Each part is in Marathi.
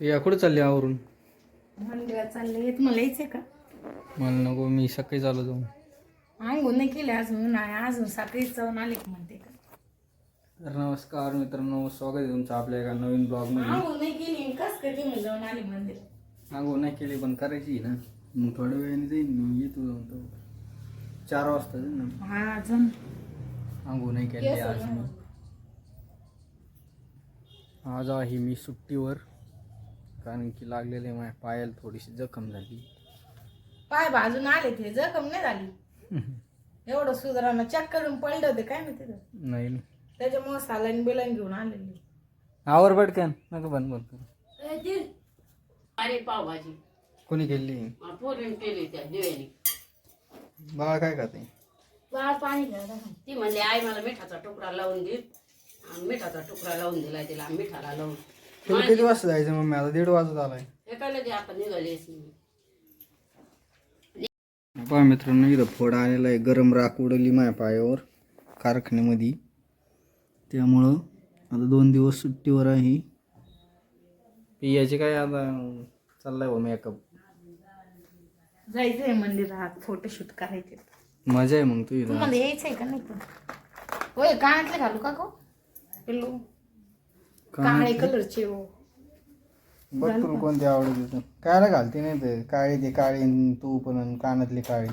या कुठं चालली आवरून? मंदिरात चालले येत मला यायचंय का? मला नको मी सकाळी चालू जाऊ. अंघोळ नाही केले अजून. नाही अजून सकाळीच जाऊन आले का म्हणते का? तर नमस्कार मित्रांनो स्वागत आहे तुमचं आपल्या एका नवीन ब्लॉगमध्ये अंघोळ नाही केली. कस कधी मी जाऊन आले मंदिरात? आंघोळ नाही केली पण करायची ना. मग थोड्या वेळाने जाईन मी येतो जाऊन तो चार वाजता जाईन ना. हा जण आंघोळ नाही केली आज. मी आज आहे मी सुट्टीवर. कारण की लागलेले माझ्या पायाला थोडीशी जखम झाली. पाय बाजून आले ते जखम नाही झाली. एवढं सुधारानं चेक करून पडलं होते काय माहिती का नाही ना. त्याच्यामुळे सालाईन बिलाईन घेऊन आलेली. आवर पटकन नका बंद बंद करू. अरे पावभाजी. कोणी केली? पोरीन केली त्या दिव्यानी. बाळा काय खाते? बाळ पाणी ती म्हणली आई मला मिठाचा तुकडा लावून दे. आणि मिठाचा तुकडा लावून दिला तिला मिठाला लावून. तुला किती वाजता जायचं मग आता दीड वाजत आलाय. मी पहा मित्रांनो इथं फोड आलेला आहे. गरम राख उडवली माझ्या पायावर कारखान्यामध्ये. त्यामुळं आता दोन दिवस सुट्टीवर आहे. पियाचे काय आता चाललाय बा मेकअप जायचंय मंदिरात फोटोशूट करायचे. मजा आहे मग तू इथं तुम्हाला यायचंय का नाही पण? होय कानातले घालू का गो? पिल्लू. काळे कलरचे हो. बघ तुला कोणते आवडत होतं कायला घालते नाही तर काळी ते काळी तू पण आणि कानातली काळी.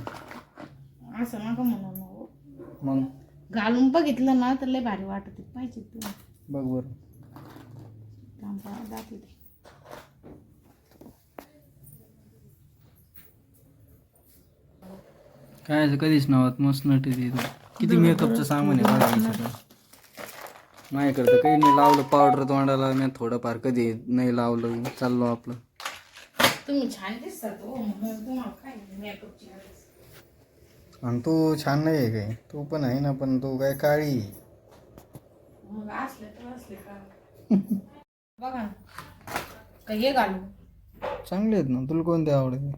असं नका म्हणू नको. मग? घालून बघितलं ना तर लय भारी वाटत पाहिजे तू. बघ बरं. काय असं कधीच नव्हत. मस्त नट तिथं किती मेकअपचं सामान आहे बघा हे सगळं. माझ्याकडे तर काही नाही. लावलं पावडर तोंडाला. मी थोडंफार कधी नाही लावलं. चाललो आपलं. तुम्ही छान दिसतात हो. म्हणून तुम्हाला काय मेकअपची गरज? आणि तू छान नाही आहे काय? तू पण आहे ना पण तू काय काळी आहे. मग असले तर असले का? बघा ना. का हे घालू? चांगले आहेत ना. तुला कोणते आवडते?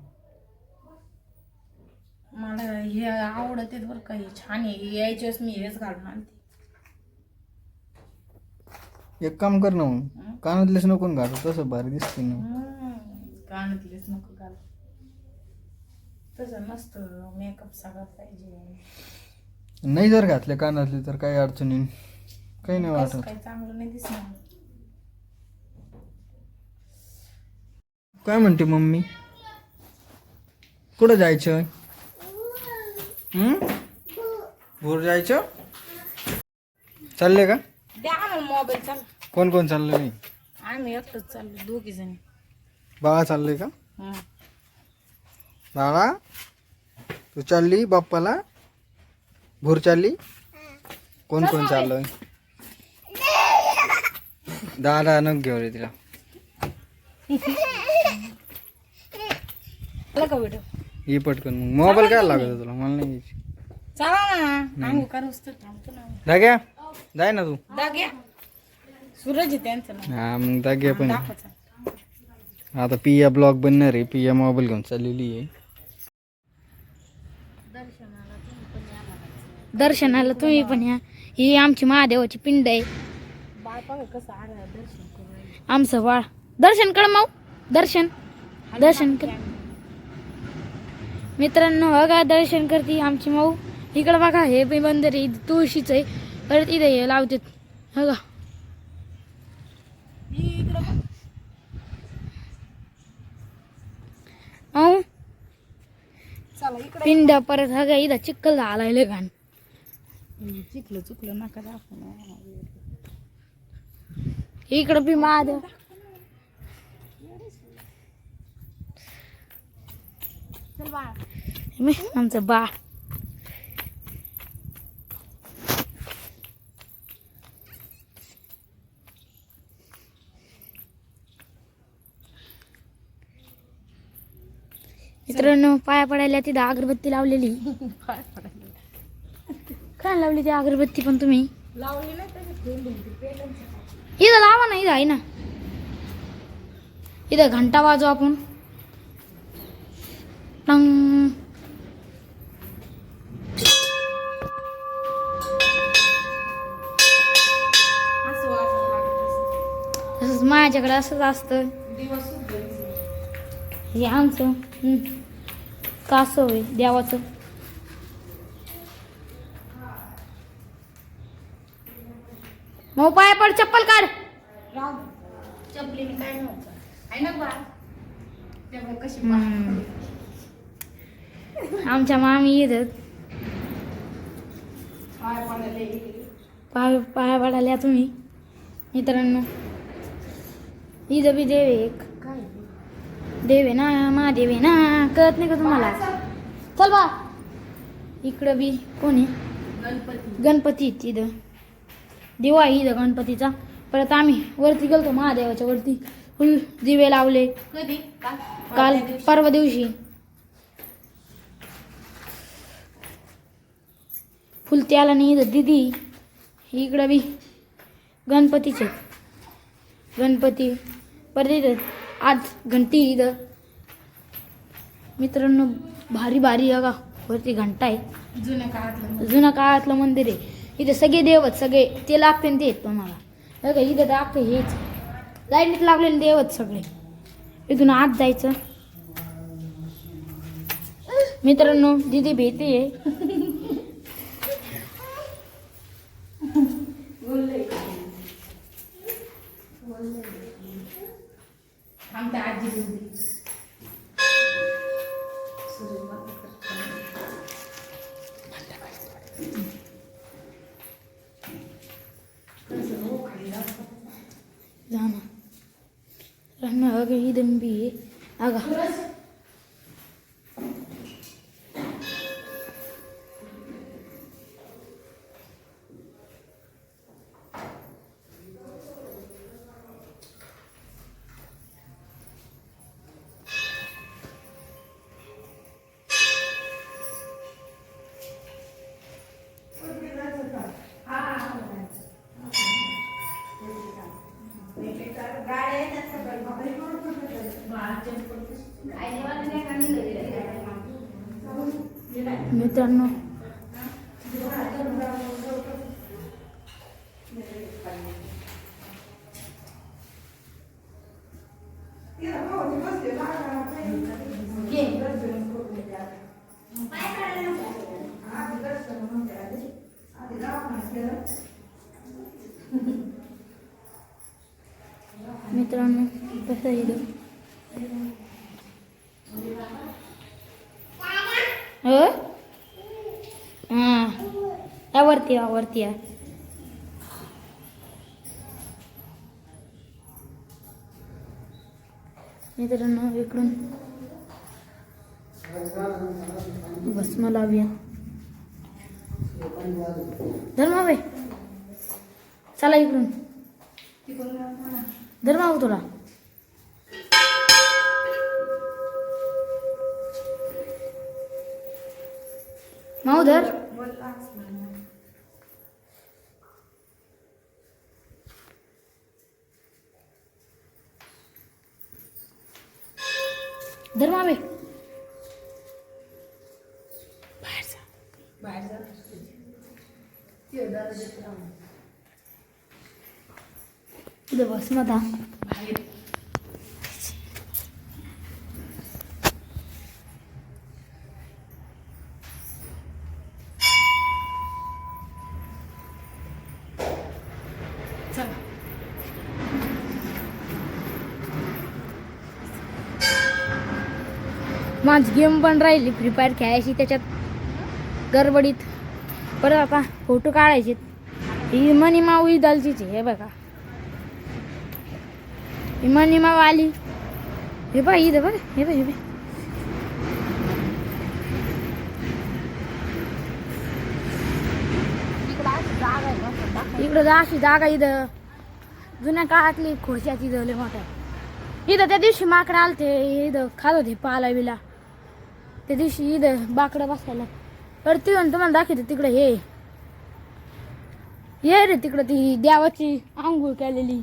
मला हे आवडते बरं का. हे छान आहे. यायच्या वेळेस मी हेच घालून आणते. एक काम कर ना मग. कानातलेच नको ना घालू तसं भारी दिसते ना. कानातलेच नको घालू. तसं नसतं मेकअप सगळं पाहिजे. नाही जर घातले कानातले तर काही अडचण येईल काही नाही वाटत. काही चांगलं नाही दिसणार. काय म्हणते मम्मी? कुठं जायचं? हम्म? भोर जायचं? चालले का? द्या मोबाईल चाल. कोण कोण चाललं नाही आम्ही एकटंच चाललो दोघी जणी. बाळा चालले का? हं. बाळा तू चालली बाप्पाला? भोर चालली? कोण कोण चाललोय? दादा नग घेऊ रे तिला. आला का व्हिडिओ ये पटकन मग. मोबाईल काय लागत तुला? मला नाही घ्यायची चला ना. आंघोळ थांबतो ना दाग्या जाय ना तू. दाग्या सूरज आहे त्यांचं ना. हा मग दाग्या पण. आहे. दाखवायचं आता पिया ब्लॉग बनणार आहे पिया मोबाईल घेऊन चाललेली आहे. दर्शनाला तुम्ही पण या. ही आमची महादेवाची पिंड आहे. बाळ बघा कसं आलं दर्शन करून. आमचं बाळ दर्शन कर माऊ. दर्शन. दर्शन कर. मित्रांनो बघा दर्शन करते आमची माऊ. इकडं बघा हे बी मंदिर आहे इथं तुळशीचं आहे. परत इथे हे लावते बघा माऊ चला इकडे पिंड परत बघा इथं चिखल झालाय लय घाण. चुकलं चुकलं नका दाखवू. इकडं बी महादेव मी आमचं बाळ. मित्रांनो पाया पडायला तिथं अगरबत्ती लावलेली. काय लावली ती अगरबत्ती पण तुम्ही? लावली नाही इथं लावा ना इथं आहे ना. इथं घंटा वाजू आपण. टंग. तसंच माझ्याकडे असंच असतं. हे आमचं. कासव आहे देवाचं? मग पाया पड चप्पल काढ. चपलीने काय नव्हतं. कशी. आमच्या मामी येतात. पाय पाय पाया पडाल्या तुम्ही. मित्रांनो इथं बी देव एक. देव ना महादेव ना कळत नाही का तुम्हाला? चल बा. इकडं बी कोण आहे? गणपती. गणपती आहेत इथं. दिवा आहे इथं गणपतीचा. परत आम्ही वरती गेलतो महादेवाच्या वरती. फुल दिवे लावले. कधी? काल? काल परवा दिवशी. परवा दिवशी. फुल त्याला नाही इथं दिदी. इकडं बी गणपतीचे. गणपती. परत इथं आज घंटी इथं मित्रांनो भारी भारी बघा. वरती घंटा आहे. जुन्या काळातलं जुन्या काळातलं मंदिर आहे. इथे सगळे देवत सगळे ते लागते ते तुम्हाला बघा इथं अख्खं हेच लाईनीत लागलेले देवत सगळे. इथून आत जायचं. मित्रांनो दिदी भीती आहे. आजी दिली जा ना राहणं अगं ही दंबी आहे अगा मित्रांनो मित्रांनो कसं आहे इथं हो हां. या वरती या वरती या. मित्रांनो इकडून भस्म लावूया. धर्मावे चला इकडून. धर्माव तुला. माऊ धर धर्मावे बाहेर जा. बाहेर जा. बस मधा माझी गेम पण राहिली फ्री फायर खेळायची त्याच्यात गडबडीत. परत आता फोटो काढायचे. ही मनी माऊ ही दलचीच आहे हे बघा. ही मनी माऊ आली. हे बघ इथं बघ हे बघ हे बघ. इकडं अशी जागा इथं. जुन्या काळातली खुर्च्याची तिथं लय मोठ्या. इथं त्या दिवशी माकडं आलते इथं खात होते पाला बिला त्या दिवशी इथं बाकडं बसायला. तर तिथून तुम्हाला दाखवते तिकडं हे. ये रे तिकडं ती देवाची आंघोळ केलेली.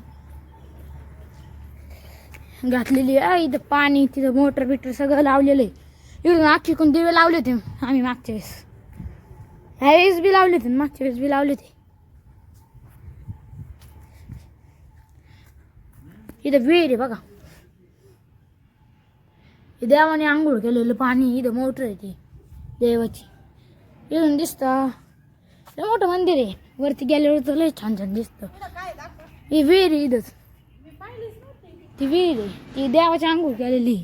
घातलेली आहे इथं पाणी तिथं मोटर बिटर सगळं लावलेलं आहे. इकडून आखी कोण दिवे लावले होते आम्ही मागच्या वेळेस. ह्या वेळेस बी लावले होते मागच्या वेळेस बी लावले होते. इथं विहीर आहे बघा. हे देवाने आंघोळ केलेलं पाणी इथं मोटर आहे ती देवाची. इथून दिसतं. लय मोठं मंदिर आहे. वरती गेल्यावर तर लय छान छान दिसतं. ही विहीर आहे इथंच. ती विहीर आहे. ती देवाची आंघोळ केलेली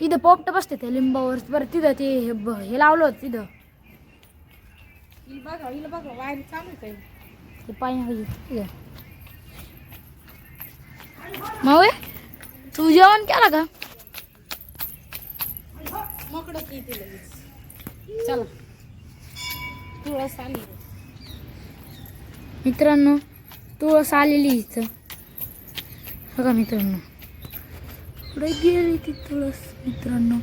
इथं पोपट बसते त्या लिंबावर. बरं तिथं ते हे ब- हे लावलं होतं तिथं. बघा बघा वायर चालू ते पाय मावे तू जेवण केला का? मकड चला तुळस आली मित्रांनो तुळस आलेली इथं. बघा मित्रांनो. पुढे गेली ती तुळस मित्रांनो?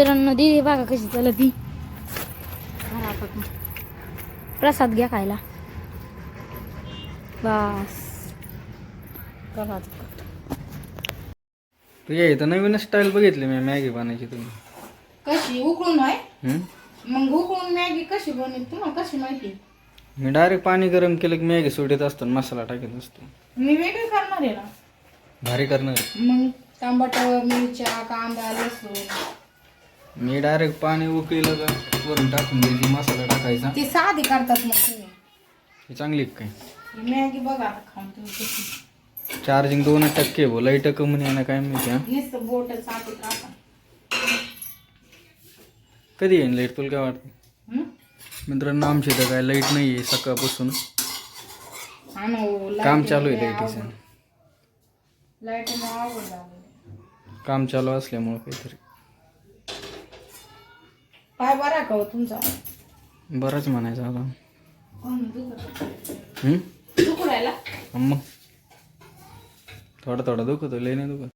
मित्रांनो दिदी बघा कशी चालत. ती प्रसाद घ्या खायला. बस. प्रसाद. तुझ्या इथं नवीन स्टाईल बघितली मी मॅगी बनायची तुम्ही. कशी? उकळून आहे? मग उकळून मॅगी कशी बनवली? तुम्हाला कशी माहिती? मी डायरेक्ट पाणी गरम केलं की मॅगी सोडत असतो आणि मसाला टाकत असतो. मी वेगळी करणार आहे ना? भारी करणार मग टमाटर मिरच्या कांदा लसूण. मी डायरेक्ट पाणी उकळलं का वरून टाकून द्यायची मसाला टाकायचा. ती साधी करतात मग तुम्ही. ही चांगली आहे काय? ही मॅगी बघा आता खाऊन तुम्ही कशी. चार्जिंग दोन टक्के भो लाइट कमी आहे ना काय माहिती हा? नुसतं बोट चाटत राहतात कधी येईन लाइट तुला काय वाटतं? हं? मित्रांनो आमच्या इथं काय लाइट नाही आहे सकाळपासून. हा ना हो, light काम चालू आहे लाईटीचं. Light मुळे झालंय. काम चालू असल्यामुळं काहीतरी. पाय बरा का हो तुमचा? बरंच म्हणायचं आता. हम्म? दुखू राहिला? मग थोडा थोडा दुखतो लय नाही दुखत.